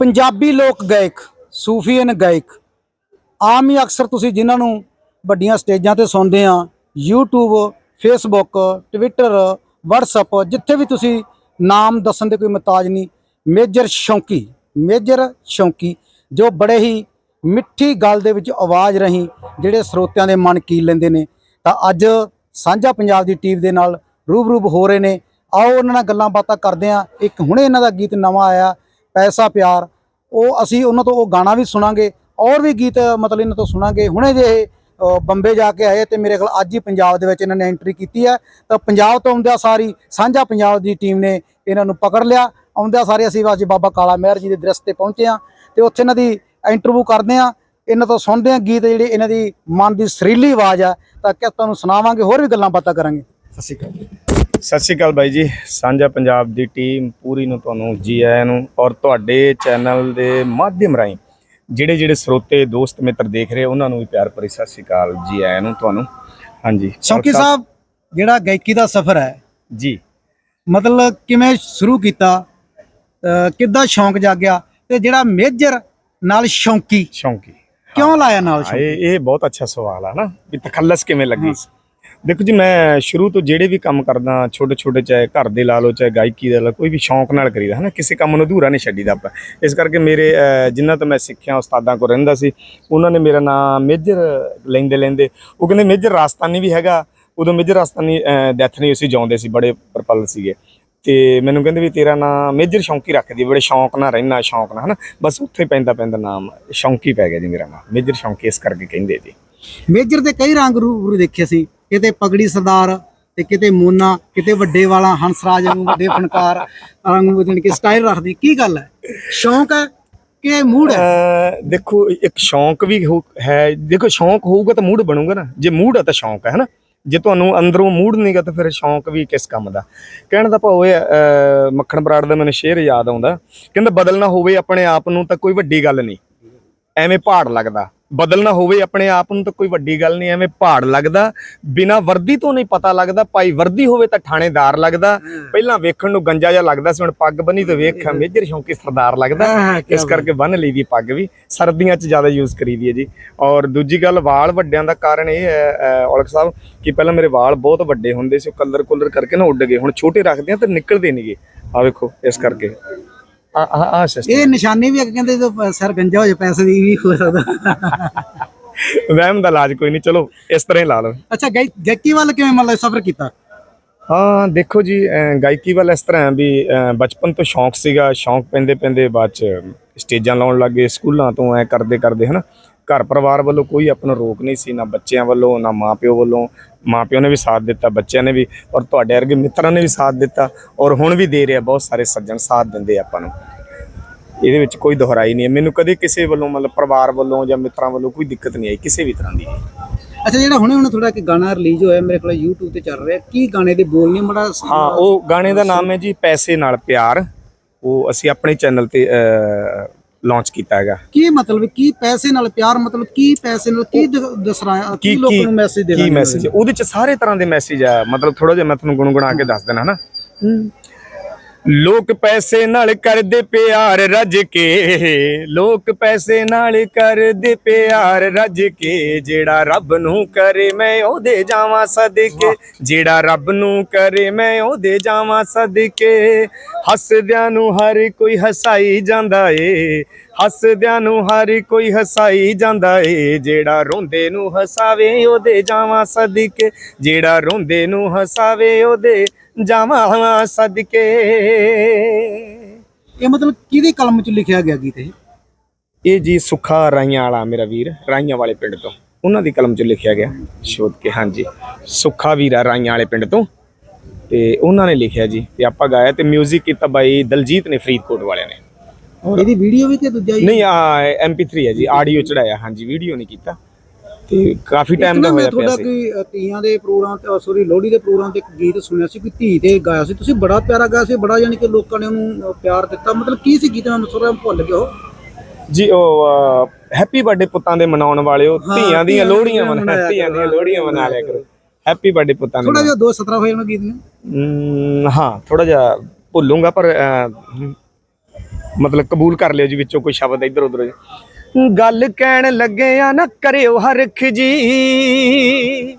ਪੰਜਾਬੀ ਲੋਕ ਗਾਇਕ, ਸੂਫੀਅਨ ਗਾਇਕ, ਆਮ ਹੀ ਅਕਸਰ ਤੁਸੀਂ ਜਿਨ੍ਹਾਂ ਨੂੰ ਵੱਡੀਆਂ ਸਟੇਜਾਂ ਤੇ ਸੁਣਦੇ ਆ, YouTube, Facebook, Twitter, WhatsApp, ਜਿੱਥੇ ਵੀ ਤੁਸੀਂ ਨਾਮ ਦੱਸਣ ਦੇ ਕੋਈ ਮਤਾਜ ਨਹੀਂ, ਮੇਜਰ ਸ਼ੌਂਕੀ ਮੇਜਰ ਸ਼ੌਂਕੀ, ਜੋ ਬੜੇ ਹੀ ਮਿੱਠੀ ਗੱਲ ਦੇ ਵਿੱਚ ਆਵਾਜ਼ ਰਹੀ, ਜਿਹੜੇ ਸਰੋਤਿਆਂ ਦੇ ਮਨ ਕੀਲ ਲੈਂਦੇ ਨੇ, ਤਾਂ ਅੱਜ ਸਾਂਝਾ ਪੰਜਾਬ ਦੀ ਟੀਮ ਦੇ ਨਾਲ ਰੂਬਰੂ ਹੋ ਰਹੇ ਨੇ। ਆਓ ਉਹਨਾਂ ਨਾਲ ਗੱਲਾਂ ਬਾਤਾਂ ਕਰਦੇ ਆ। ਇੱਕ ਹੁਣੇ ਇਹਨਾਂ ਦਾ ਗੀਤ ਨਵਾਂ ਆਇਆ ਪੈਸਾ, ਪਿਆਰ। ਉਹ ਅਸੀਂ ਉਹਨਾਂ ਤੋਂ ਉਹ ਗਾਣਾ ਵੀ ਸੁਣਾਂਗੇ, ਔਰ ਵੀ ਗੀਤ ਮਤਲਬ ਇਹਨਾਂ ਤੋਂ ਸੁਣਾਂਗੇ। ਹੁਣੇ ਜੇ ਇਹ ਬੰਬੇ ਜਾ ਕੇ ਆਏ ਤੇ ਮੇਰੇ ਖਿਆਲ ਅੱਜ ਹੀ ਪੰਜਾਬ ਦੇ ਵਿੱਚ ਇਹਨਾਂ ਨੇ ਐਂਟਰੀ ਕੀਤੀ ਹੈ। ਤਾਂ ਪੰਜਾਬ ਤੋਂ ਆਉਂਦਿਆਂ ਸਾਰੀ, ਸਾਂਝਾ ਪੰਜਾਬ ਦੀ ਟੀਮ ਨੇ ਇਹਨਾਂ ਨੂੰ ਪਕੜ ਲਿਆ। ਆਉਂਦਿਆਂ ਸਾਰੇ ਅਸੀਂ ਅੱਜ ਬਾਬਾ ਕਾਲਾ ਮਹਿਰ ਜੀ ਦੇ ਦਰਸ ਤੇ ਪਹੁੰਚੇ ਆ ਤੇ ਉੱਥੇ ਇਹਨਾਂ ਦੀ ਇੰਟਰਵਿਊ ਕਰਦੇ ਆ ਇਹਨਾਂ ਤੋਂ ਸੁਣਦੇ ਆ ਗੀਤ ਜਿਹੜੇ ਇਹਨਾਂ ਦੀ ਮਨ ਦੀ ਸਰੀਲੀ ਆਵਾਜ਼ ਆ ਤਾਂ ਕਿ ਤੁਹਾਨੂੰ ਸੁਣਾਵਾਂਗੇ, ਹੋਰ ਵੀ ਗੱਲਾਂ ਬਾਤਾਂ ਕਰਾਂਗੇ। ਸਤਿ ਸ਼੍ਰੀ ਅਕਾਲ ਸਤਿ ਸ਼੍ਰੀ ਅਕਾਲ ਬਾਈ ਜੀ। ਸਾਂਝਾ ਪੰਜਾਬ ਦੀ ਟੀਮ ਪੂਰੀ ਨੂੰ ਤੁਹਾਨੂੰ ਜੀ ਆਇਆਂ ਨੂੰ ਔਰ ਤੁਹਾਡੇ ਚੈਨਲ ਦੇ ਮਾਧਿਅਮ ਰਾਹੀਂ ਜਿਹੜੇ ਜਿਹੜੇ ਸਰੋਤੇ ਦੋਸਤ ਮਿੱਤਰ ਦੇਖ ਰਹੇ ਉਹਨਾਂ ਨੂੰ ਵੀ ਪਿਆਰ ਭਰੀ ਸਤਿ ਸ਼੍ਰੀ ਅਕਾਲ ਜੀ ਆਇਆਂ ਨੂੰ ਤੁਹਾਨੂੰ ਹਾਂਜੀ ਸ਼ੌਂਕੀ ਸਾਹਿਬ ਜਿਹੜਾ ਗਾਇਕੀ ਦਾ ਸਫ਼ਰ ਹੈ ਜੀ। ਮਤਲਬ ਕਿਵੇਂ ਸ਼ੁਰੂ ਕੀਤਾ ਕਿੱਦਾਂ ਸ਼ੌਂਕ ਜਾਗਿਆ ਤੇ ਜਿਹੜਾ ਮੇਜਰ ਨਾਲ ਸ਼ੌਂਕੀ ਸ਼ੌਂਕੀ। ਕਿਉਂ ਲਾਇਆ ਨਾਲ ਹਾਂ, ਸ਼ੌਂਕੀ? ਇਹ ਇਹ ਬਹੁਤ ਅੱਛਾ ਸਵਾਲ ਆ ਨਾ ਵੀ ਤਖੱਲਸ ਕਿਵੇਂ ਲੱਗੀ? ਦੇਖੋ ਜੀ ਮੈਂ ਸ਼ੁਰੂ ਤੋਂ ਜਿਹੜੇ ਵੀ ਕੰਮ ਕਰਦਾ ਛੋਟੇ ਛੋਟੇ ਚਾਹੇ ਘਰ ਦੇ ਲਾ ਲਓ ਚਾਹੇ ਗਾਇਕੀ ਦਾ ਲਾ ਲਓ, ਕੋਈ ਵੀ ਸ਼ੌਂਕ ਨਾਲ ਕਰੀਦਾ ਹਨਾ ਕਿਸੇ ਕੰਮ ਨੂੰ ਅਧੂਰਾ ਨਹੀਂ ਛੱਡੀਦਾ ਆਪਾਂ। ਇਸ ਕਰਕੇ ਮੇਰੇ ਅਹ, ਤੋਂ ਮੈਂ ਸਿੱਖਿਆ ਉਸਤਾਦਾਂ ਕੋਲ ਰਹਿੰਦਾ ਸੀ ਉਹਨਾਂ ਨੇ ਮੇਰਾ ਨਾਮ ਮੇਜਰ ਲੈਂਦੇ ਲੈਂਦੇ ਉਹ ਕਹਿੰਦੇ ਮੇਜਰ ਰਾਜਸਥਾਨੀ ਵੀ ਹੈਗਾ। ਉਦੋਂ ਮੇਜਰ ਰਾਜਸਥਾਨੀ ਡੈਥ ਨਹੀਂ ਅਸੀਂ ਜਾਉਂਦੇ ਸੀ ਬੜੇ ਪ੍ਰਪਲ ਸੀਗੇ। ਤੇ ਮੈਨੂੰ ਕਹਿੰਦੇ ਵੀ ਤੇਰਾ ਨਾਮ ਮੇਜਰ ਸ਼ੌਂਕੀ ਰੱਖਦੀ ਬੜੇ ਸ਼ੌਂਕ ਨਾਲ ਰਹਿਣਾ ਸ਼ੌਂਕ ਨਾਲ ਹਨਾ। ਬਸ ਉੱਥੇ ਪੈਂਦਾ ਪੈਂਦਾ ਨਾਮ ਸ਼ੌਂਕੀ ਪੈ ਗਿਆ ਜੀ ਮੇਰਾ ਨਾਮ ਮੇਜਰ ਸ਼ੌਂਕੀ ਇਸ ਕਰਕੇ ਕਹਿੰਦੇ ਜੀ। ਮੇਜਰ ਦੇ ਕਈ ਰੰਗ ਰੂਪ ਦੇਖੇ ਸੀ। ਕਿਤੇ ਪਗੜੀ ਸਰਦਾਰ ਤੇ ਕਿਤੇ ਮੋਨਾ, ਕਿਤੇ ਵੱਡੇ ਵਾਲਾ ਹੰਸਰਾਜ ਨੂੰ ਵੱਡੇ ਫਨਕਾਰ ਰੰਗ ਬਦਲ ਕੇ ਸਟਾਈਲ ਰੱਖਦੀ। ਕੀ ਗੱਲ ਹੈ? ਸ਼ੌਂਕ ਹੈ ਕਿ ਮੂਡ ਹੈ? ਦੇਖੋ, ਇੱਕ ਸ਼ੌਂਕ ਵੀ ਹੈ ਦੇਖੋ, ਸ਼ੌਂਕ ਹੋਊਗਾ ਤਾਂ ਮੂਡ ਬਣੂਗਾ ਨਾ। ਜੇ ਮੂਡ ਆ ਤਾਂ ਸ਼ੌਂਕ ਹੈ ਹਨਾ ਜੇ ਤੁਹਾਨੂੰ ਅੰਦਰੋਂ ਮੂਡ ਨਹੀਂਗਾ ਤਾਂ ਫਿਰ ਸ਼ੌਂਕ ਵੀ ਕਿਸ ਕੰਮ ਦਾ? ਕਹਿਣ ਦਾ ਭਾਵ ਇਹ ਮੱਖਣ ਬਰਾੜ ਦਾ ਮੈਨੂੰ ਸ਼ੇਰ ਯਾਦ ਆਉਂਦਾ। ਕਹਿੰਦਾ, ਬਦਲਣਾ ਹੋਵੇ ਆਪਣੇ ਆਪ ਨੂੰ ਤਾਂ ਕੋਈ ਵੱਡੀ ਗੱਲ ਨਹੀਂ। ਐਵੇਂ ਪਹਾੜ ਲੱਗਦਾ। ਬਦਲਣਾ ਹੋਵੇ ਆਪਣੇ ਆਪ ਨੂੰ ਤਾਂ ਕੋਈ ਵੱਡੀ ਗੱਲ ਨਹੀਂ ਐਵੇਂ ਪਹਾੜ ਲੱਗਦਾ। ਬਿਨਾ ਵਰਦੀ ਤੋਂ ਨਹੀਂ ਪਤਾ ਲੱਗਦਾ ਭਾਈ ਵਰਦੀ ਹੋਵੇ ਤਾਂ ਥਾਣੇਦਾਰ ਲੱਗਦਾ। ਪਹਿਲਾਂ ਵੇਖਣ ਨੂੰ ਗੰਜਾ ਜਿਹਾ ਲੱਗਦਾ ਸੀ ਹੁਣ ਪੱਗ ਬੰਨੀ ਤੇ ਵੇਖ ਮੇਜਰ ਸ਼ੌਂਕੀ ਸਰਦਾਰ ਲੱਗਦਾ। ਇਸ ਕਰਕੇ ਬੰਨ ਲਈ ਦੀ ਪੱਗ ਵੀ। ਸਰਦੀਆਂ 'ਚ ਜ਼ਿਆਦਾ ਯੂਜ਼ ਕਰੀਦੀ ਹੈ ਜੀ। ਔਰ ਦੂਜੀ ਗੱਲ ਵਾਲ ਵੱਡਿਆਂ ਦਾ ਕਾਰਨ ਇਹ ਹੈ ਔਲਖ ਸਾਹਿਬ ਕਿ ਪਹਿਲਾਂ ਮੇਰੇ ਵਾਲ ਬਹੁਤ ਵੱਡੇ ਹੁੰਦੇ ਸੀ ਕਲਰ ਕੁਲਰ ਕਰਕੇ ਨਾ ਉੱਡ ਗਏ। ਹੁਣ ਛੋਟੇ ਰੱਖਦੇ ਆ ਤਾਂ ਨਿਕਲਦੇ ਨਹੀਂਗੇ ਆ ਵੇਖੋ ਇਸ ਕਰਕੇ। ਆ ਇਹ ਨਿਸ਼ਾਨੀ ਵੀ ਅੱਗੇ ਕਹਿੰਦੇ ਜਦੋਂ ਸਿਰ ਗੰਜਾ ਹੋ ਜਾਏ ਪੈਸੇ ਦੀ ਵੀ ਹੋ ਸਕਦਾ ਵਹਿਮ ਦਾ ਇਲਾਜ ਕੋਈ ਨਹੀਂ ਚਲੋ ਇਸ ਤਰ੍ਹਾਂ ਹੀ ਲਾ ਲਓ। ਅੱਛਾ ਗਾਇ- ਗਾਇਕੀ ਵੱਲ ਕਿਵੇਂ ਮਤਲਬ ਸਫ਼ਰ ਕੀਤਾ? ਹਾਂ ਦੇਖੋ ਜੀ ਅਹ ਗਾਇਕੀ ਵੱਲ ਇਸ ਤਰ੍ਹਾਂ ਹੈ ਵੀ ਅਹ ਬਚਪਨ ਤੋਂ ਸ਼ੌਂਕ ਸੀਗਾ ਸ਼ੌਂਕ ਪੈਂਦੇ ਪੈਂਦੇ ਬਾਅਦ ਚ ਸਟੇਜਾਂ ਲਾਉਣ ਲੱਗੇ ਸਕੂਲਾਂ ਤੋਂ ਐ ਕਰਦੇ ਕਰਦੇ ਹਨਾ? ਘਰ ਪਰਿਵਾਰ ਵੱਲੋਂ ਕੋਈ ਆਪਣਾ ਰੋਕ ਨਹੀਂ ਸੀ ਨਾ ਬੱਚਿਆਂ ਵੱਲੋਂ ਨਾ ਮਾਪਿਓ ਵੱਲੋਂ। ਮਾਪਿਓ ਨੇ ਵੀ ਸਾਥ ਦਿੱਤਾ ਬੱਚਿਆਂ ਨੇ ਵੀ ਔਰ ਤੁਹਾਡੇ ਵਰਗੇ ਮਿੱਤਰਾਂ ਨੇ ਵੀ ਸਾਥ ਦਿੱਤਾ ਔਰ ਹੁਣ ਵੀ ਦੇ ਰਿਹਾ ਬਹੁਤ ਸਾਰੇ ਸੱਜਣ ਸਾਥ ਦਿੰਦੇ ਆਪਾਂ ਨੂੰ। ਇਹਦੇ ਵਿੱਚ ਕੋਈ ਦੁਹਰਾਈ ਨਹੀਂ ਹੈ। ਮੈਨੂੰ ਕਦੇ ਕਿਸੇ ਵੱਲੋਂ ਮਤਲਬ ਪਰਿਵਾਰ ਵੱਲੋਂ ਜਾਂ ਮਿੱਤਰਾਂ ਵੱਲੋਂ ਕੋਈ ਦਿੱਕਤ ਨਹੀਂ ਆਈ ਕਿਸੇ ਵੀ ਤਰ੍ਹਾਂ ਦੀ। ਅੱਛਾ ਜਿਹੜਾ ਹੁਣੇ ਹੁਣੇ ਥੋੜਾ ਕਿ ਗਾਣਾ ਰਿਲੀਜ਼ ਹੋਇਆ ਮੇਰੇ ਕੋਲ YouTube ਤੇ ਚੱਲ ਰਿਹਾ ਕੀ ਗਾਣੇ ਦੇ ਬੋਲ ਨਹੀਂ ਬੜਾ ਹਾਂ ਉਹ ਗਾਣੇ ਦਾ ਨਾਮ ਹੈ ਜੀ ਪੈਸੇ ਨਾਲ ਪਿਆਰ। ਉਹ ਅਸੀਂ ਆਪਣੇ ਚੈਨਲ ਤੇ ਲਾਂਚ ਕੀਤਾ ਹੈਗਾ। ਕੀ ਮਤਲਬ ਕੀ ਪੈਸੇ ਨਾਲ ਪਿਆਰ ਮਤਲਬ ਕੀ ਪੈਸੇ ਨਾਲ ਕੀ ਦ- ਦੱਸ ਰਿਹਾ ਕੀ ਲੋਕਾਂ ਨੂੰ ਮੈਸੇਜ ਦੇਣਾ ਕੀ ਮੈਸੇਜ ਉਹਦੇ ਚ ਸਾਰੇ ਤਰ੍ਹਾਂ ਦੇ ਮੈਸੇਜ ਆ। ਮਤਲਬ ਥੋੜਾ ਜਿਹਾ ਮੈਂ ਤੁਹਾਨੂੰ ਗੁਣਗੁਣਾ ਕੇ ਦੱਸ ਦੇਣਾ ਹਨਾ ਲੋਕ ਪੈਸੇ ਨਾਲ ਕਰਦੇ ਪਿਆਰ ਰੱਜ ਕੇ, ਲੋਕ ਪੈਸੇ ਨਾਲ ਕਰਦੇ ਪਿਆਰ ਰੱਜ ਕੇ, ਜਿਹੜਾ ਰੱਬ ਨੂੰ ਕਰੇ ਮੈਂ ਉਹਦੇ ਜਾਵਾਂ ਸਦਕੇ, ਜਿਹੜਾ ਰੱਬ ਨੂੰ ਕਰੇ ਮੈਂ ਉਹਦੇ ਜਾਵਾਂ ਸਦਕੇ। ਹੱਸਦਿਆਂ ਨੂੰ ਹਰ ਕੋਈ ਹਸਾਈ ਜਾਂਦਾ ਏ, ਹੱਸਦਿਆਂ ਨੂੰ ਹਰ ਕੋਈ ਹਸਾਈ ਜਾਂਦਾ ਏ, ਜਿਹੜਾ ਰੋਂਦੇ ਨੂੰ ਹਸਾਵੇ ਉਹਦੇ ਜਾਵਾਂ ਸਦਕੇ, ਜਿਹੜਾ ਰੋਂਦੇ ਨੂੰ ਹਸਾਵੇ ਉਹਦੇ ਜਾਵਾਂ ਸਦਕੇ। ਇਹ ਮਤਲਬ ਕਿਹਦੀ ਕਲਮ ਚ ਲਿਖਿਆ ਗਿਆ ਗੀਤ ਇਹ? ਇਹ ਜੀ ਸੁੱਖਾ ਰਾਈਆਂ ਵਾਲਾ ਮੇਰਾ ਵੀਰ ਰਾਈਆਂ ਵਾਲੇ ਪਿੰਡ ਤੋਂ। ਉਹਨਾਂ ਦੀ ਕਲਮ 'ਚ ਲਿਖਿਆ ਗਿਆ। ਸ਼ੋਧ ਕੇ ਹਾਂਜੀ। ਸੁੱਖਾ ਵੀਰਾ ਰਾਈਆਂ ਵਾਲੇ ਪਿੰਡ ਤੋਂ। ਤੇ ਉਹਨਾਂ ਨੇ ਲਿਖਿਆ ਜੀ ਤੇ ਆਪਾਂ ਗਾਇਆ ਤੇ 뮤직 ਕੀਤਾ ਬਾਈ ਦਲਜੀਤ ਨੇ ਫਰੀਦਕੋਟ ਵਾਲਿਆਂ ਨੇ। ਇਹਦੀ ਵੀਡੀਓ ਵੀ ਤੇ ਦੂਜਾ ਨਹੀਂ ਆ MP3 ਹੈ ਜੀ ਆਡੀਓ ਚੜਾਇਆ। ਹਾਂਜੀ ਵੀਡੀਓ ਨਹੀਂ ਕੀਤਾ। ਤੇ ਕਾਫੀ ਟਾਈਮ ਦਾ ਨਾ ਹੋਇਆ ਪਿਆ ਤੁਹਾਡਾ ਸੀ। ਕੋਈ ਤੀਆਂ ਦੇ ਪ੍ਰੋਗਰਾਮ ਤੇ ਸੌਰੀ ਲੋਹੜੀ ਦੇ ਪ੍ਰੋਗਰਾਮ ਤੇ ਇੱਕ ਗੀਤ ਸੁਣਿਆ ਸੀ ਕੋਈ ਧੀ ਤੇ ਗਾਇਆ ਸੀ। ਤੁਸੀਂ ਬੜਾ ਪਿਆਰਾ ਗਾਇਆ ਸੀ ਬੜਾ ਯਾਨੀ ਕਿ ਲੋਕਾਂ ਨੇ ਉਹਨੂੰ ਪਿਆਰ ਦਿੱਤਾ। ਮਤਲਬ ਕੀ ਸੀ ਗੀਤ ਮੈਂ ਥੋੜਾ ਭੁੱਲ ਗਿਆ ਉਹ। ਜੀ ਉਹ ਹੈਪੀ ਬਰਥਡੇ ਪੁੱਤਾਂ ਦੇ ਮਨਾਉਣ ਵਾਲਿਓ ਧੀਆਂ ਦੀਆਂ ਲੋਹੜੀਆਂ ਮਨਾ ਧੀਆਂ ਦੀਆਂ ਲੋਹੜੀਆਂ ਮਨਾ ਲਿਆ ਕਰੋ। ਹੈਪੀ ਬਰਥਡੇ ਪੁੱਤਾਂ ਦੇ ਥੋੜਾ ਜਿਹਾ 217 ਹੋਇਆ ਉਹਨਾਂ ਗੀਤ ਨੇ। ਹਾਂ ਥੋੜਾ ਜਿਹਾ ਭੁੱਲੂੰਗਾ ਪਰ ਮਤਲਬ ਕਬੂਲ ਕਰ ਲਿਓ ਜੀ ਵਿੱਚੋਂ ਕੋਈ ਸ਼ਬਦ ਇੱਧਰ ਉੱਧਰ ਗੱਲ ਕਹਿਣ ਲੱਗੇ ਆ ਨਾ ਕਰਿਓ ਹਰਖ ਜੀ।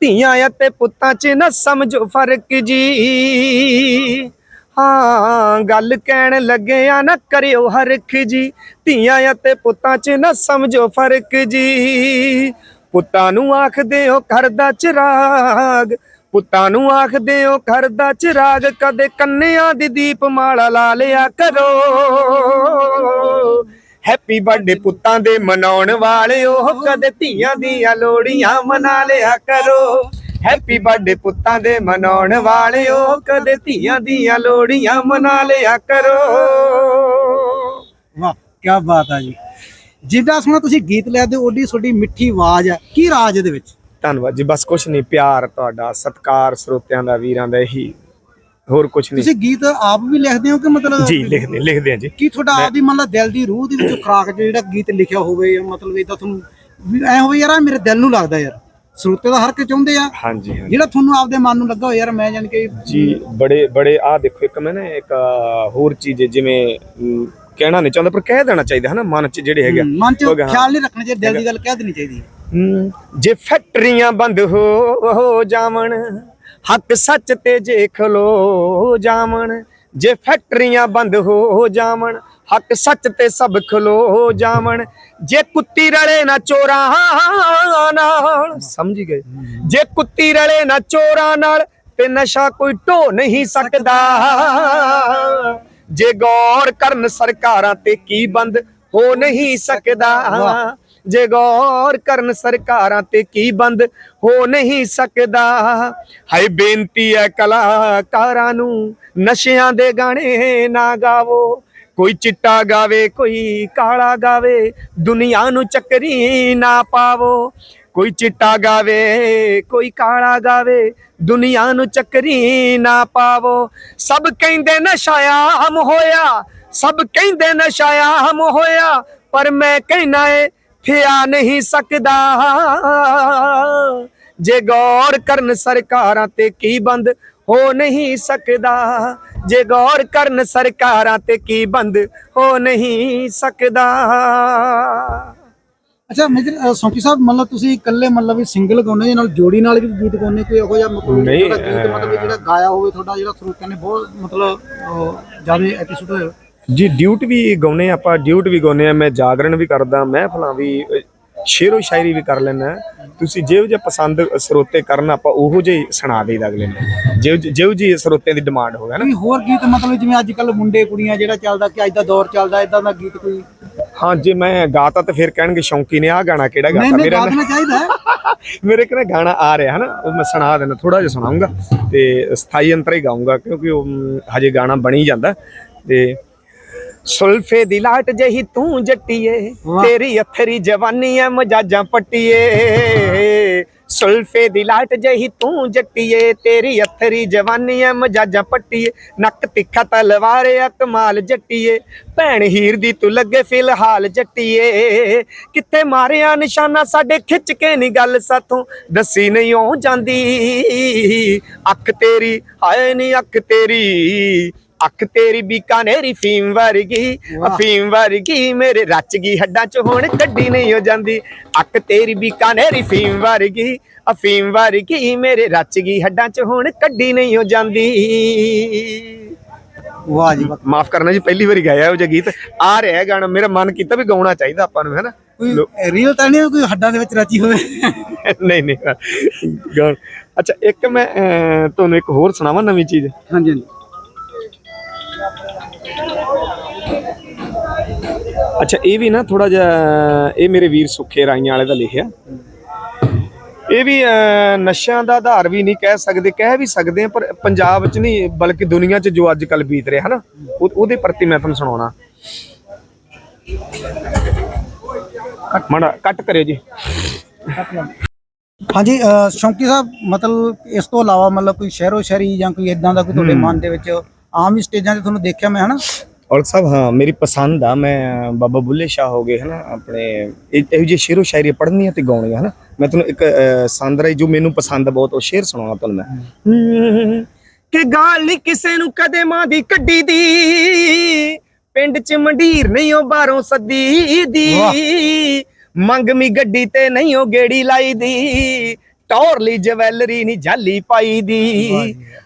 ਧੀਆਂ ਅਤੇ ਪੁੱਤਾਂ 'ਚ ਨਾ ਸਮਝੋ ਫ਼ਰਕ ਜੀ। ਹਾਂ, ਗੱਲ ਕਹਿਣ ਲੱਗੇ ਆ ਨਾ ਕਰਿਓ ਹਰਖ ਜੀ। ਧੀਆਂ ਅਤੇ ਪੁੱਤਾਂ 'ਚ ਨਾ ਸਮਝੋ ਫ਼ਰਕ ਜੀ। ਪੁੱਤਾਂ ਨੂੰ ਆਖਦੇ ਹੋ ਘਰ ਦਾ ਚਿਰਾਗ। ਪੁੱਤਾਂ ਨੂੰ ਆਖਦੇ ਹੋ ਘਰ ਦਾ ਚਿਰਾਗ। ਕਦੇ ਕੰਨਿਆਂ ਦੀ ਦੀਪ ਮਾਲਾ ਲਾ ਲਿਆ ਕਰੋ। ਹੈਪੀ ਬਰਥਡੇ ਪੁੱਤਾਂ ਦੇ ਮਨਾਉਣ ਵਾਲਿਓ ਕਦੇ ਧੀਆਂ ਦੀਆਂ ਲੋੜੀਆਂ ਮਨਾ ਲਿਆ ਕਰੋ। ਹੈਪੀ ਬਰਥਡੇ ਪੁੱਤਾਂ ਦੇ ਮਨਾਉਣ ਵਾਲਿਓ ਕਦੇ ਧੀਆਂ ਦੀਆਂ ਲੋੜੀਆਂ ਮਨਾ ਲਿਆ ਕਰੋ। ਵਾਹ ਕੀ ਬਾਤ ਆ ਜੀ। ਜਿੱਦਾਂ ਸੁਣਾ ਤੁਸੀਂ ਗੀਤ ਤੇ ਓਡੀ ਤੁਹਾਡੀ ਮਿੱਠੀ ਆਵਾਜ਼ ਹੈ ਕੀ ਰਾਜ ਇਹਦੇ ਵਿੱਚ? ਧੰਨਵਾਦ ਜੀ ਬਸ ਕੁਛ ਨਹੀਂ ਪਿਆਰ ਤੁਹਾਡਾ ਸਤਿਕਾਰ ਸਰੋਤਿਆਂ ਦਾ ਵੀਰਾਂ ਦਾ ਇਹੀ ਹੋਰ ਕੁਛ ਨਹੀਂ। ਤੁਸੀਂ ਗੀਤ ਆਪ ਵੀ ਲਿਖਦੇ ਹੋ ਕਿ ਮਤਲਬ ਜੀ ਲਿਖਦੇ ਲਿਖਦੇ ਆ ਜੀ। ਕੀ ਤੁਹਾਡਾ ਆਪ ਦੀ ਮੰਨ ਲਾ ਦਿਲ ਦੀ ਰੂਹ ਦੇ ਵਿੱਚੋਂ ਖਰਾਕ ਜਿਹੜਾ ਗੀਤ ਲਿਖਿਆ ਹੋਵੇ ਮਤਲਬ ਇਦਾਂ ਤੁਹਾਨੂੰ ਐ ਹੋਵੇ ਯਾਰ ਮੇਰੇ ਦਿਲ ਨੂੰ ਲੱਗਦਾ ਯਾਰ। ਸਰੋਤੇ ਦਾ ਹਰ ਕੇ ਚਾਹੁੰਦੇ ਆ। ਹਾਂਜੀ ਜਿਹੜਾ ਤੁਹਾਨੂੰ ਆਪਦੇ ਮਨ ਨੂੰ ਲੱਗਾ ਯਾਰ ਮੈਂ ਜਾਣ ਕੇ ਜੀ ਬੜੇ ਬੜੇ ਆ ਦੇਖੋ ਇੱਕ ਮੈਂ ਨਾ ਇੱਕ ਹੋਰ ਚੀਜ਼ ਜਿਵੇਂ ਕਹਿਣਾ ਨਹੀਂ ਚਾਹੁੰਦਾ ਪਰ ਕਹਿ ਦੇਣਾ ਚਾਹੀਦਾ ਹੈ ਨਾ ਮਨ ਚ ਜਿਹੜੇ ਹੈਗੇ। ਮਨ 'ਚ। ਖਿਆਲ ਨਹੀਂ ਰੱਖਣਾ ਚਾਹੀਦਾ ਦਿਲ ਦੀ ਗੱਲ ਕਹਿ ਦੇਣੀ ਚਾਹੀਦੀ ਜੇ ਫੈਕਟਰੀਆਂ ਬੰਦ ਹੋ ਜਾਵਣ ਹੱਕ ਸੱਚ ਤੇ ਜੇ ਖਲੋ ਜਾਵਣ ਜੇ ਫੈਕਟਰੀਆਂ ਬੰਦ ਹੋ ਜਾਵਣ ਹੱਕ ਸੱਚ ਤੇ ਸਭ ਖਲੋ ਜਾਵਣ। ਜੇ ਕੁੱਤੀ ਰਲੇ ਨਾ ਚੋਰਾਂ ਨਾਲ, ਸਮਝ ਗਏ? ਜੇ ਕੁੱਤੀ ਰਲੇ ਨਾ ਚੋਰਾਂ ਨਾਲ, ਤੇ ਨਸ਼ਾ ਕੋਈ ਢੋ ਨਹੀਂ ਸਕਦਾ। ਜੇ ਗੌਰ ਕਰਨ ਸਰਕਾਰਾਂ ਤੇ ਕੀ ਬੰਦ ਹੋ ਨਹੀਂ ਸਕਦਾ। ਜੇ ਗੌਰ ਕਰਨ ਸਰਕਾਰਾਂ ਤੇ ਕੀ ਬੰਦ ਹੋ ਨਹੀਂ ਸਕਦਾ? ਹਾਏ ਬੇਨਤੀ ਹੈ ਕਲਾਕਾਰਾਂ ਨੂੰ, ਨਸ਼ਿਆਂ ਦੇ ਗਾਣੇ ਨਾ ਗਾਵੋ। ਕੋਈ ਚਿੱਟਾ ਗਾਵੇ, ਕੋਈ ਕਾਲਾ ਗਾਵੇ, ਦੁਨੀਆ ਨੂੰ ਚੱਕਰੀ ਨਾ ਪਾਵੋ। ਕੋਈ ਚਿੱਟਾ ਗਾਵੇ, ਕੋਈ ਕਾਲਾ ਗਾਵੇ, ਦੁਨੀਆ ਨੂੰ ਚੱਕਰੀ ਨਾ ਪਾਵੋ। ਸਭ ਕਹਿੰਦੇ ਨਸ਼ਾ ਹਮ ਹੋਇਆ, ਸਭ ਕਹਿੰਦੇ ਨਸ਼ਾ ਹਮ ਹੋਇਆ, ਪਰ ਮੈਂ ਕਹਿਣਾ ਏ ਥਿਆ ਨਹੀਂ ਸਕਦਾ। ਜੇ ਗੌਰ ਕਰਨ ਸਰਕਾਰਾਂ ਤੇ ਕੀ ਬੰਦ ਹੋ ਨਹੀਂ ਸਕਦਾ। ਜੇ ਗੌਰ ਕਰਨ ਸਰਕਾਰਾਂ ਤੇ ਕੀ ਬੰਦ ਹੋ ਨਹੀਂ ਸਕਦਾ। ਅੱਛਾ ਮੇਜਰ ਸੌਂਕੀ ਸਾਹਿਬ ਮਤਲਬ ਤੁਸੀਂ ਇਕੱਲੇ ਮਤਲਬ ਵੀ ਸਿੰਗਲ ਗਾਉਂਦੇ ਜਾਂ ਨਾਲ ਜੋੜੀ ਨਾਲ ਵੀ ਗੀਤ ਗਾਉਂਦੇ ਕੋਈ ਇਹੋ ਜਿਹਾ ਮਤਲਬ ਨਹੀਂ, ਮਤਲਬ ਵੀ ਜਿਹੜਾ ਗਾਇਆ ਹੋਵੇ ਤੁਹਾਡਾ ਜਿਹੜਾ ਸਰੋਤਿਆਂ ਨੇ ਬਹੁਤ ਮਤਲਬ ਜ਼ਿਆਦਾ ਐਪੀਸੋਡ ਹੋਏ। ਜੀ ਡਿਊਟ ਵੀ ਗਾਉਨੇ ਆਪਾਂ ਡਿਊਟ ਵੀ ਗਾਉਨੇ ਆ ਮੈਂ ਜਾਗਰਣ ਵੀ ਕਰਦਾ ਮਹਿਫਲਾਂ ਵੀ ਅ, ਸ਼ੇਰੋ ਸ਼ਾਇਰੀ ਵੀ ਕਰ ਲੈਣਾ ਤੁਸੀਂ ਜਿਹੋ ਜਿਹਾ ਪਸੰਦ ਸਰੋਤੇ ਕਰਨ ਆਪਾਂ ਉਹੋ ਜਿਹੀ ਸੁਣਾ ਦੇਈਦਾ ਅਗਲੇ ਨੂੰ। ਜਿਹੋ ਜਿਹੋ ਜੀ ਸਰੋਤੇ ਦੀ ਡਿਮਾਂਡ ਹੋਵੇ ਨਾ। ਕੋਈ ਹੋਰ ਗੀਤ ਮਤਲਬ ਜਿਵੇਂ ਅੱਜ ਕੱਲ ਮੁੰਡੇ ਕੁੜੀਆਂ ਜਿਹੜਾ ਚੱਲਦਾ ਕਿ ਅੱਜ ਦਾ ਦੌਰ ਚੱਲਦਾ ਇਦਾਂ ਦਾ ਗੀਤ ਕੋਈ? ਹਾਂ ਜੇ ਮੈਂ ਗਾਤਾ ਤਾਂ ਫਿਰ ਕਹਿਣਗੇ ਸ਼ੌਂਕੀ ਨੇ ਆ ਗਾਣਾ ਕਿਹੜਾ ਨਹੀਂ ਗਾਤਾ? ਨਹੀਂ ਮੇਰਾ ਦੇਣਾ ਚਾਹੀਦਾ ਮੇਰੇ ਕੋਲ ਗਾਣਾ ਆ ਰਿਹਾ ਹੈ ਨਾ ਉਹ ਮੈਂ ਸੁਣਾ ਦੇਣਾ ਥੋੜਾ ਜਿਹਾ ਸੁਣਾਉਂਗਾ। ਤੇ ਸਥਾਈ ਅੰਤਰ ਹੀ ਗਾਉਂਗਾ ਕਿਉਂਕਿ ਉਹ ਮ, ਹਜੇ ਗਾਣਾ ਬਣੀ ਜਾਂਦਾ। ਤੇ ਸੁਲਫੇ ਦੀ ਲਾਟ ਜਹੀ ਤੂੰ ਜੱਟੀਏ। ਤੇਰੀ ਅਥਰੀ ਜਵਾਨੀ ਐ ਮਜਾਜਾਂ ਪੱਟੀਏ। ਸੁਲਫੇ ਦੀ ਲਾਟ ਜਹੀ ਤੂੰ ਜੱਟੀਏ ਤੇਰੀ ਅਥਰੀ ਜਵਾਨੀ ਐ ਮਜਾਜਾਂ ਪੱਟੀਏ। ਨੱਕ ਤਿੱਖਾ ਤਲਵਾਰ ਐ ਕਮਾਲ ਜੱਟੀਏ ਭੈਣ ਹੀਰ ਦੀ ਤੂੰ ਲੱਗੇ ਫਿਲਹਾਲ ਜੱਟੀਏ। ਕਿੱਥੇ ਮਾਰਿਆ ਨਿਸ਼ਾਨਾ ਸਾਡੇ ਖਿੱਚ ਕੇ ਨਹੀਂ ਗੱਲ ਸਾਥੋਂ ਦੱਸੀ ਨਹੀਂ ਉਹ ਜਾਂਦੀ। ਅੱਖ ਤੇਰੀ ਹਾਏ ਨੀ ਅੱਖ ਤੇਰੀ। ਅੱਖ ਤੇਰੀ ਬੀਕਾਨੇਰੀ ਫੀਮ ਵਰਗੀ। ਅਫੀਮ ਵਰਗੀ ਮੇਰੇ ਰੱਚ ਗਈ ਹੱਡਾਂ ਚ ਹੁਣ ਕੱਢੀ ਨਹੀਂ ਹੋ ਜਾਂਦੀ। ਅੱਖ ਤੇਰੀ ਬੀਕਾਨੇਰੀ ਫੀਮ ਵਰਗੀ ਅਫੀਮ ਵਰਗੀ ਮੇਰੇ ਰੱਚ ਗਈ ਹੱਡਾਂ ਚ ਹੁਣ ਕੱਢੀ ਨਹੀਂ ਹੋ ਜਾਂਦੀ। ਵਾਹ ਜੀ ਮਾਫ ਕਰਨਾ ਜੀ ਪਹਿਲੀ ਵਾਰੀ ਗਾਇਆ ਉਹ ਜਿਹਾ ਗੀਤ। ਆ ਰਿਹਾ ਗਾਣਾ ਮੇਰਾ ਮਨ ਕੀਤਾ ਵੀ ਗਾਉਣਾ ਚਾਹੀਦਾ ਆਪਾਂ ਨੂੰ ਹੈਨਾ? ਕੋਈ ਰੀਅਲ ਤਾਂ ਨਹੀਂ ਕੋਈ ਹੱਡਾਂ ਦੇ ਵਿੱਚ ਰਚੀ ਹੋਵੇ? ਨਹੀਂ ਨਹੀਂ ਗਾਣ ਅੱਛਾ ਇੱਕ ਮੈਂ ਤੁਹਾਨੂੰ ਇੱਕ ਹੋਰ ਸੁਣਾਵਾਂ ਨਵੀਂ ਚੀਜ਼। ਹਾਂਜੀ ਹਾਂਜੀ। ਅੱਛਾ ਇਹ ਵੀ ਨਾ ਥੋੜਾ ਜਿਹਾ ਇਹ ਮੇਰੇ ਵੀਰ ਸੁੱਖੇ ਰਾਈਆਂ ਵਾਲੇ ਦਾ ਲਿਖਿਆ। ਇਹ ਵੀ ਨਸ਼ਿਆਂ ਦਾ ਆਧਾਰ ਵੀ ਨਹੀਂ ਕਹਿ ਸਕਦੇ ਕਹਿ ਵੀ ਸਕਦੇ ਆ ਪਰ ਪੰਜਾਬ 'ਚ ਨਹੀਂ ਬਲਕਿ ਦੁਨੀਆ 'ਚ ਜੋ ਅੱਜ ਕੱਲ ਬੀਤ ਰਿਹਾ ਹਨਾ ਉਹ- ਉਹਦੇ ਪ੍ਰਤੀ ਮੈਂ ਤੁਹਾਨੂੰ ਸੁਣਾਉਣਾ। ਮੜਾ ਕੱਟ ਕਰਿਓ ਜੀ। ਹਾਂਜੀ ਸ਼ੌਂਕੀ ਸਾਹਿਬ ਮਤਲਬ ਇਸ ਤੋਂ ਇਲਾਵਾ ਮਤਲਬ ਕੋਈ ਸ਼ਹਿਰੋ ਸ਼ਹਿਰੀ ਜਾਂ ਕੋਈ ਇਦਾਂ ਦਾ ਕੋਈ ਤੁਹਾਡੇ ਮਨ ਦੇ ਵਿੱਚ ਆਮ ਹੀ ਸਟੇਜਾਂ ਤੇ ਤੁਹਾਨੂੰ ਦੇਖਿਆ ਮੈਂ ਹਨਾ? ਔਲਖ ਸਾਹਿਬ ਹਾਂ ਮੇਰੀ ਪਸੰਦ ਆ ਮੈਂ ਬਾਬਾ ਬੁੱਲੇ ਸ਼ਾਹ ਹੋ ਗਏ ਹਨਾ ਆਪਣੇ ਇਹ- ਜਿਹੇ ਸ਼ੇਰੋ ਸ਼ਾਇਰੀ ਪੜ੍ਹਨੀਆਂ ਤੇ ਗਾਉਣੀਆਂ ਹਨਾ। ਮੈਂ ਤੁਹਾਨੂੰ ਇੱਕ ਸੰਦਰਾ ਜੋ ਮੈਨੂੰ ਪਸੰਦ ਆ ਬਹੁਤ ਉਹ ਸ਼ੇਰ ਸੁਣਾਉਣਾ ਤੁਹਾਨੂੰ ਮੈਂ। ਕਿ ਗਾਲ ਕਿਸੇ ਨੂੰ ਕਦੇ ਮਾਂ ਦੀ ਕੱਢੀ ਦੀ ਪਿੰਡ ਚ ਮੰਡੀਰ ਨਹੀਂ ਉਹ ਬਾਹਰੋਂ ਸੱਦੀ ਦੀ। ਮੰਗਮੀ ਗੱਡੀ ਤੇ ਨਹੀਂ ਉਹ ਗੇੜੀ ਲਾਈ ਦੀ ਟੌਰ ਲਈ ਜਵੈਲਰੀ ਨਹੀਂ ਜਾਲੀ ਪਾਈ ਦੀ।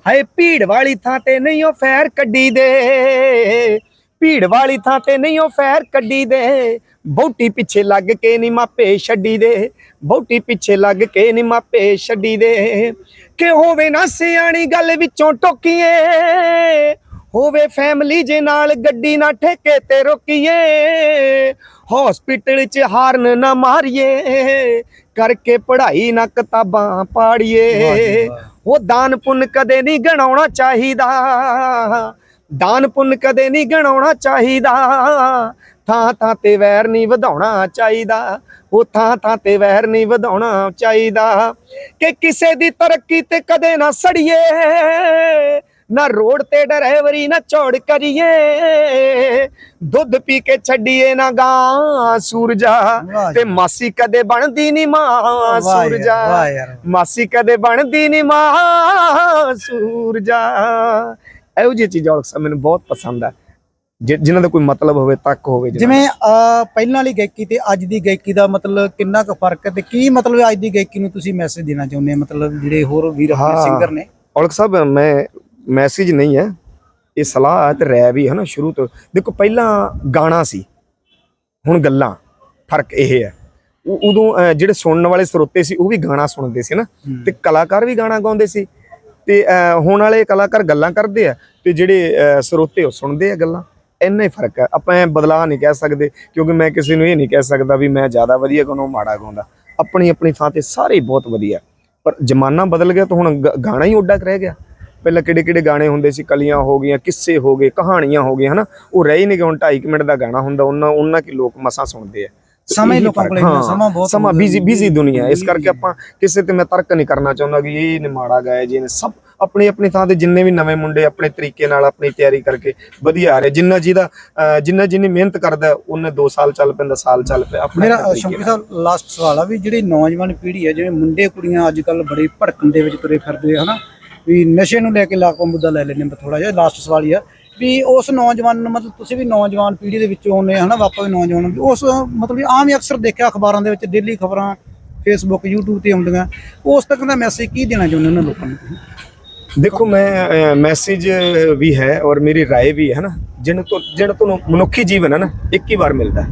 ਹਾਏ ਭੀੜ ਵਾਲੀ ਥਾਂ ਤੇ ਨਹੀਂ ਉਹ ਫੈਰ ਕੱਢੀ ਦੇ। ਭੀੜ ਵਾਲੀ ਥਾਂ ਤੇ ਨਹੀਂ ਉਹ ਫੈਰ ਕੱਢੀ ਦੇ ਬੌਟੀ ਪਿੱਛੇ ਲੱਗ ਕੇ ਨਹੀਂ ਮਾਪੇ ਛੱਡੀ ਦੇ ਬੌਟੀ ਪਿੱਛੇ ਲੱਗ ਕੇ ਨਹੀਂ ਮਾਪੇ ਛੱਡੀ ਦੇ ਕਿ ਹੋਵੇ ਨਾ ਸਿਆਣੀ ਗੱਲ ਵਿੱਚੋਂ ਟੋਕੀਏ ਹੋਵੇ ਫੈਮਿਲੀ ਜੇ ਨਾਲ ਗੱਡੀ ਨਾ ਠੇਕੇ ਤੇ ਰੋਕੀਏ ਹਸਪੀਟਲ 'ਚ ਹਾਰਨ ਨਾ ਮਾਰੀਏ ਕਰਕੇ ਪੜ੍ਹਾਈ ਨਾ ਕਿਤਾਬਾਂ ਪਾੜੀਏ। ਉਹ ਦਾਨ ਪੁੰਨ ਕਦੇ ਨਹੀਂ ਗਣਾਉਣਾ ਚਾਹੀਦਾ। ਦਾਨ ਪੁੰਨ ਕਦੇ ਨਹੀਂ ਗਣਾਉਣਾ ਚਾਹੀਦਾ। ਥਾਂ ਥਾਂ ਤੇ ਵੈਰ ਨਹੀਂ ਵਧਾਉਣਾ ਚਾਹੀਦਾ। ਉਹ ਥਾਂ ਥਾਂ ਤੇ ਵੈਰ ਨਹੀਂ ਵਧਾਉਣਾ ਚਾਹੀਦਾ। ਕਿ ਕਿਸੇ ਦੀ ਤਰੱਕੀ ਤੇ ਕਦੇ ਨਾ ਸੜੀਏ। ਨਾ ਰੋਡ ਤੇ ਡਰਾਈਵਰੀ ਨਾ ਚੌੜ ਕਰੀਏ। ਦੁੱਧ ਪੀ ਕੇ ਛੱਡੀਏ ਨਾ ਗਾਂ ਸੂਰਜਾ। ਤੇ ਮਾਸੀ ਕਦੇ ਬਣਦੀ ਨਹੀਂ ਮਾਂ ਸੂਰਜਾ। ਮਾਸੀ ਕਦੇ ਬਣਦੀ ਨਹੀਂ ਮਾਂ ਸੂਰਜਾ। ਇਹੋ ਜਿਹੀ ਚੀਜ਼ਾਂ ਔਲਖ ਸਾਹਿਬ ਮੈਨੂੰ ਬਹੁਤ ਪਸੰਦ ਆ। ਜਿ- ਜਿਨ੍ਹਾਂ ਦਾ ਕੋਈ ਮਤਲਬ ਹੋਵੇ ਤੱਕ ਹੋਵੇ। ਜਿਵੇਂ ਪਹਿਲਾਂ ਵਾਲੀ ਗਾਇਕੀ ਤੇ ਅੱਜ ਦੀ ਗਾਇਕੀ ਦਾ ਮਤਲਬ ਕਿੰਨਾ ਕੁ ਫ਼ਰਕ ਹੈ ਤੇ ਕੀ ਮਤਲਬ ਅੱਜ ਦੀ ਗਾਇਕੀ ਨੂੰ ਤੁਸੀਂ ਮੈਸੇਜ ਦੇਣਾ ਚਾਹੁੰਦੇ ਆ ਮਤਲਬ ਜਿਹੜੇ ਹੋਰ ਵੀਰ ਹਾਂ। ਸਿੰਗਰ ਨੇ। ਔਲਖ ਸਾਹਿਬ ਮੈਂ ਮੈਸੇਜ ਨਹੀਂ ਹੈ। ਇਹ ਸਲਾਹ ਹੈ ਤੇ ਰਹਿ ਵੀ ਹੈ ਨਾ ਸ਼ੁਰੂ ਤੋਂ। ਦੇਖੋ ਪਹਿਲਾਂ ਗਾਣਾ ਸੀ ਹੁਣ ਗੱਲਾਂ। ਫ਼ਰਕ ਇਹ ਹੈ। ਉਦੋਂ ਜਿਹੜੇ ਸੁਣਨ ਵਾਲੇ ਸਰੋਤੇ ਸੀ ਉਹ ਵੀ ਗਾਣਾ ਸੁਣਦੇ ਸੀ ਨਾ। ਤੇ ਕਲਾਕਾਰ ਵੀ ਗਾਣਾ ਗਾਉਂਦੇ ਸੀ। ਤੇ ਹੁਣ ਵਾਲੇ ਕਲਾਕਾਰ ਗੱਲਾਂ ਕਰਦੇ ਆ ਤੇ ਜਿਹੜੇ ਸਰੋਤੇ ਉਹ ਸੁਣਦੇ ਆ ਗੱਲਾਂ। ਇੰਨਾ ਹੀ ਫ਼ਰਕ ਹੈ। ਆਪਾਂ ਐ ਬਦਲਾਅ ਨਹੀਂ ਕਹਿ ਸਕਦੇ, ਕਿਉਂਕਿ ਮੈਂ ਕਿਸੇ ਨੂੰ ਇਹ ਨਹੀਂ ਕਹਿ ਸਕਦਾ ਵੀ ਮੈਂ ਜ਼ਿਆਦਾ ਵਧੀਆ ਗਾਉਣਾ ਉਹ ਮਾੜਾ ਗਾਉਂਦਾ। ਆਪਣੀ ਆਪਣੀ ਥਾਂ ਤੇ ਸਾਰੇ ਬਹੁਤ ਵਧੀਆ। ਪਰ ਜ਼ਮਾਨਾ ਬਦਲ ਗਿਆ ਤਾਂ ਹੁਣ ਗ- ਗਾਣਾ ਹੀ ਉੱਡਾ ਰਹਿ ਗਿਆ। ਪਹਿਲਾਂ ਕਿਹੜੇ ਕਿਹੜੇ ਗਾਣੇ ਹੁੰਦੇ ਸੀ? ਕਲੀਆਂ ਹੋ ਗਈਆਂ, ਕਿੱਸੇ ਹੋ ਗਏ, ਕਹਾਣੀਆਂ ਹੋ ਗਈਆਂ, ਹਨਾ? ਉਹ ਰਹਿ ਹੀ ਨਹੀਂ ਗਏ। ਹੁਣ 2.5 ਮਿੰਟ ਦਾ ਗਾਣਾ ਹੁੰਦਾ, ਉਹਨਾਂ ਉਹਨਾਂ ਕਿ ਲੋਕ ਮਸਾਂ ਸੁਣਦੇ ਆ। ਸਮਾਂ ਹੀ ਲੋਕਾਂ ਕੋਲ ਸਮਾਂ ਬਹੁਤ ਸਮਾਂ ਬਿਜ਼ੀ ਬਿਜ਼ੀ ਦੁਨੀਆ। ਇਸ ਕਰਕੇ ਆਪਾਂ ਕਿਸੇ ਤੇ ਮੈਂ ਤਰਕ ਨਹੀਂ ਕਰਨਾ ਚਾਹੁੰਦਾ ਕਿ ਇਹ ਨੇ ਮਾੜਾ ਗਾਇਆ ਜੀ ਨੇ ਸਭ ਆਪਣੀ ਆਪਣੀ ਥਾਂ ਤੇ ਜਿੰਨੇ ਵੀ ਨਵੇਂ ਮੁੰਡੇ ਆਪਣੇ ਤਰੀਕੇ ਨਾਲ ਆਪਣੀ ਤਿਆਰੀ ਕਰਕੇ ਵਧੀਆ ਆ ਰਹੇ ਜਿੰਨਾ ਜਿਹਦਾ ਜਿੰਨਾ ਜਿੰਨੀ ਮਿਹਨਤ ਕਰਦਾ ਉਹਨੇ 2 ਸਾਲ ਚੱਲ ਪੈਂਦਾ ਸਾਲ ਚੱਲ ਪਿਆ ਮੇਰਾ ਸ਼ੰਕੀ। ਸਾਹਿਬ ਲਾਸਟ ਸਵਾਲ ਆ ਵੀ ਜਿਹੜੀ ਨੌਜਵਾਨ ਪੀੜ੍ਹੀ ਹੈ ਜਿਵੇਂ ਮੁੰਡੇ ਕੁੜੀਆਂ ਅੱਜ ਕੱਲ ਬੜੇ ਭੜਕਣ ਦੇ ਵਿੱਚ ਤੁਰੇ ਫਿਰਦੇ ਆ ਹਨਾ ਵੀ ਨਸ਼ੇ ਨੂੰ ਲੈ ਕੇ ਲਾਕੋ ਮੁੱਦਾ ਲੈ ਲੈਣੇ ਥੋੜਾ ਜਿਹਾ ਲਾਸਟ ਸਵਾਲ ਹੀ ਆ ਵੀ ਉਸ ਨੌਜਵਾਨ ਨੂੰ ਮਤਲਬ ਤੁਸੀਂ ਵੀ ਨੌਜਵਾਨ ਪੀੜ੍ਹੀ ਦੇ ਵਿੱਚੋਂ ਆਉਂਦੇ ਆ ਹਨਾ ਵਾਪਸ ਵੀ ਨੌਜਵਾਨ ਵੀ ਉਸ ਮਤਲਬ ਵੀ ਆਮ ਹੀ ਅਕਸਰ ਦੇਖਿਆ ਅਖਬਾਰਾਂ ਦੇ ਵਿੱਚ ਡੇਲੀ ਖਬਰਾਂ ਫੇਸਬੁੱਕ YouTube ਤੇ ਆਉਂਦੀਆਂ ਉਸ ਤੱਕ ਦਾ ਮੈਸੇਜ ਕੀ ਦੇਣਾ ਚਾਹੁੰਦੇ ਉਹਨਾਂ ਲੋਕਾਂ ਨੂੰ ਦੇਖੋ ਮੈਂ ਮੈਸੇਜ ਵੀ ਹੈ ਔਰ ਮੇਰੀ رائے ਵੀ ਹੈ ਨਾ ਜਿਹਨੂੰ ਤੋਂ ਜਿਹੜਾ ਤੁਹਾਨੂੰ ਮਨੁੱਖੀ ਜੀਵਨ ਹੈ ਨਾ ਇੱਕ ਹੀ ਵਾਰ ਮਿਲਦਾ ਹੈ।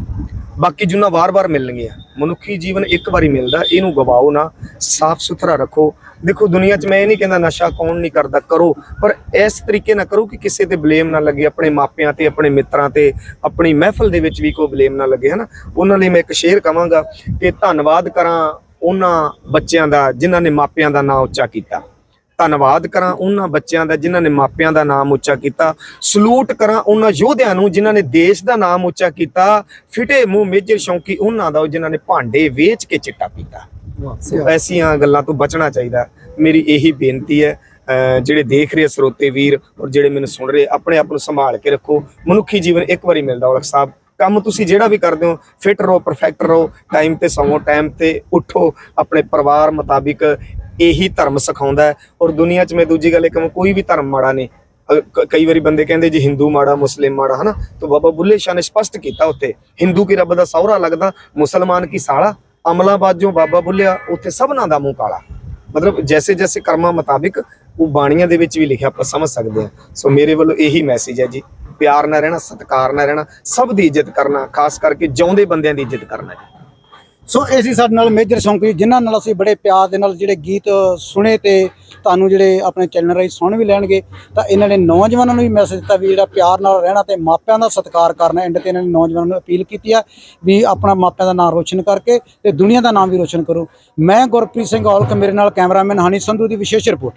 ਬਾਕੀ ਜੁਨਾ ਵਾਰ-ਵਾਰ ਮਿਲਣਗੇ ਮਨੁੱਖੀ ਜੀਵਨ ਇੱਕ ਵਾਰੀ ਮਿਲਦਾ, ਇਹਨੂੰ ਗਵਾਓ ਨਾ, ਸਾਫ਼ ਸੁਥਰਾ ਰੱਖੋ। ਦੇਖੋ, ਦੁਨੀਆ 'ਚ ਮੈਂ ਇਹ ਨਹੀਂ ਕਹਿੰਦਾ ਨਸ਼ਾ ਕੌਣ ਨਹੀਂ ਕਰਦਾ, ਕਰੋ। ਪਰ ਇਸ ਤਰੀਕੇ ਨਾਲ ਕਰੋ ਕਿ ਕਿਸੇ ਤੇ ਬਲੇਮ ਨਾ ਲੱਗੇ, ਆਪਣੇ ਮਾਪਿਆਂ ਤੇ, ਆਪਣੇ ਮਿੱਤਰਾਂ ਤੇ, ਆਪਣੀ ਮਹਿਫਲ ਦੇ ਵਿੱਚ ਵੀ ਕੋਈ ਬਲੇਮ ਨਾ ਲੱਗੇ, ਹਨਾ? ਉਹਨਾਂ ਲਈ ਮੈਂ ਇੱਕ ਸ਼ੇਅਰ ਕਵਾਂਗਾ ਕਿ ਧੰਨਵਾਦ ਕਰਾਂ ਉਹਨਾਂ ਬੱਚਿਆਂ ਦਾ, ਜਿਨ੍ਹਾਂ ਨੇ ਮਾਪਿਆਂ ਦਾ ਨਾਂ ਉੱਚਾ ਕੀਤਾ। ਧੰਨਵਾਦ ਕਰਾਂ ਉਹਨਾਂ ਬੱਚਿਆਂ ਦਾ ਜਿਨ੍ਹਾਂ ਨੇ ਮਾਪਿਆਂ ਦਾ ਨਾਮ ਉੱਚਾ ਕੀਤਾ ਸਲੂਟ ਕਰਾਂ ਉਹਨਾਂ ਯੋਧਿਆਂ ਨੂੰ ਜਿਨ੍ਹਾਂ ਨੇ ਦੇਸ਼ ਦਾ ਨਾਮ ਉੱਚਾ ਕੀਤਾ ਫਿਟੇ ਮੂੰਹ ਮੇਜਰ ਸ਼ੌਂਕੀ ਉਹਨਾਂ ਦਾ ਜਿਨ੍ਹਾਂ ਨੇ ਭਾਂਡੇ ਵੇਚ ਕੇ ਚਿੱਟਾ ਪੀਤਾ। ਐਸੀਆਂ ਗੱਲਾਂ ਤੋਂ ਬਚਣਾ ਚਾਹੀਦਾ। ਮੇਰੀ ਇਹੀ ਬੇਨਤੀ ਹੈ ਜਿਹੜੇ ਦੇਖ ਰਹੇ ਸਰੋਤੇ ਵੀਰ ਔਰ ਜਿਹੜੇ ਮੈਨੂੰ ਸੁਣ ਰਹੇ ਆਪਣੇ ਆਪ ਨੂੰ ਸੰਭਾਲ ਕੇ ਰੱਖੋ। ਮਨੁੱਖੀ ਜੀਵਨ ਇੱਕ ਵਾਰੀ ਮਿਲਦਾ ਔਲਖ ਸਾਹਿਬ। ਕੰਮ ਤੁਸੀਂ ਜਿਹੜਾ ਵੀ ਕਰਦੇ ਹੋ ਫਿਟ ਰਹੋ ਪਰਫੈਕਟ ਰਹੋ। ਟਾਈਮ ਤੇ ਸੌਂ ਟਾਈਮ ਤੇ ਉੱਠੋ। ਆਪਣੇ ਪਰਿਵਾਰ ਮੁਤਾਬਿਕ ਇਹੀ ਧਰਮ ਸਿਖਾਉਂਦਾ ਔਰ ਦੁਨੀਆ 'ਚ ਮੈਂ ਦੂਜੀ ਗੱਲ ਇਹ ਕਹਾਂ, ਕੋਈ ਵੀ ਧਰਮ ਮਾੜਾ ਨਹੀਂ। ਕਈ ਵਾਰੀ ਬੰਦੇ ਕਹਿੰਦੇ ਜੀ ਹਿੰਦੂ ਮਾੜਾ, ਮੁਸਲਿਮ ਮਾੜਾ, ਹਨਾ? ਤਾਂ ਬਾਬਾ ਬੁੱਲੇ ਸ਼ਾਹ ਨੇ ਸਪਸ਼ਟ ਕੀਤਾ ਉੱਤੇ ਹਿੰਦੂ ਕੀ ਰੱਬ ਦਾ ਸਹੁਰਾ ਲੱਗਦਾ, ਮੁਸਲਮਾਨ ਕੀ ਸਾਲਾ? ਅਮਲਾ ਬਾਜੋਂ ਬਾਬਾ ਬੁੱਲਿਆ ਉੱਥੇ ਸਭਨਾਂ ਦਾ ਮੂੰਹ ਕਾਲਾ। ਮਤਲਬ ਜੈਸੇ ਜੈਸੇ ਕਰਮਾਂ ਮੁਤਾਬਿਕ ਉਹ ਬਾਣੀਆਂ ਦੇ ਵਿੱਚ ਵੀ ਲਿਖਿਆ ਆਪਾਂ ਸਮਝ ਸਕਦੇ ਹਾਂ। ਸੋ ਮੇਰੇ ਵੱਲੋਂ ਇਹੀ ਮੈਸੇਜ ਹੈ ਜੀ, ਪਿਆਰ ਨਾਲ ਰਹਿਣਾ, ਸਤਿਕਾਰ ਨਾਲ ਰਹਿਣਾ, ਸਭ ਦੀ ਇੱਜ਼ਤ ਕਰਨਾ, ਖਾਸ ਕਰਕੇ ਜਿਉਂਦੇ ਬੰਦਿਆਂ ਦੀ ਇੱਜ਼ਤ ਕਰਨਾ ਜੀ। ਸੋ ਇਹ ਸੀ ਸਾਡੇ ਨਾਲ ਮੇਜਰ ਸ਼ੌਂਕੀ ਜਿਨ੍ਹਾਂ ਨਾਲ ਅਸੀਂ ਬੜੇ ਪਿਆਰ ਦੇ ਨਾਲ ਜਿਹੜੇ ਗੀਤ ਸੁਣੇ ਤੇ ਤੁਹਾਨੂੰ ਜਿਹੜੇ ਆਪਣੇ ਚੈਨਲ ਰਾਹੀਂ ਸੁਣ ਵੀ ਲੈਣਗੇ, ਤਾਂ ਇਹਨਾਂ ਨੇ ਨੌਜਵਾਨਾਂ ਨੂੰ ਵੀ ਮੈਸੇਜ ਦਿੱਤਾ ਵੀ ਜਿਹੜਾ ਪਿਆਰ ਨਾਲ ਰਹਿਣਾ ਤੇ ਮਾਪਿਆਂ ਦਾ ਸਤਿਕਾਰ ਕਰਨਾ ਐਂਡ ਤੇ ਇਹਨਾਂ ਨੇ ਨੌਜਵਾਨਾਂ ਨੂੰ ਅਪੀਲ ਕੀਤੀ ਆ ਵੀ ਆਪਣਾ ਮਾਪਿਆਂ ਦਾ ਨਾਮ ਰੋਸ਼ਨ ਕਰਕੇ ਤੇ ਦੁਨੀਆ ਦਾ ਨਾਮ ਵੀ ਰੋਸ਼ਨ ਕਰੋ। ਮੈਂ ਗੁਰਪ੍ਰੀਤ ਸਿੰਘ ਔਲਖ, ਮੇਰੇ ਨਾਲ ਕੈਮਰਾਮੈਨ ਹਨੀ ਸੰਧੂ ਦੀ ਵਿਸ਼ੇਸ਼ ਰਿਪੋਰਟ।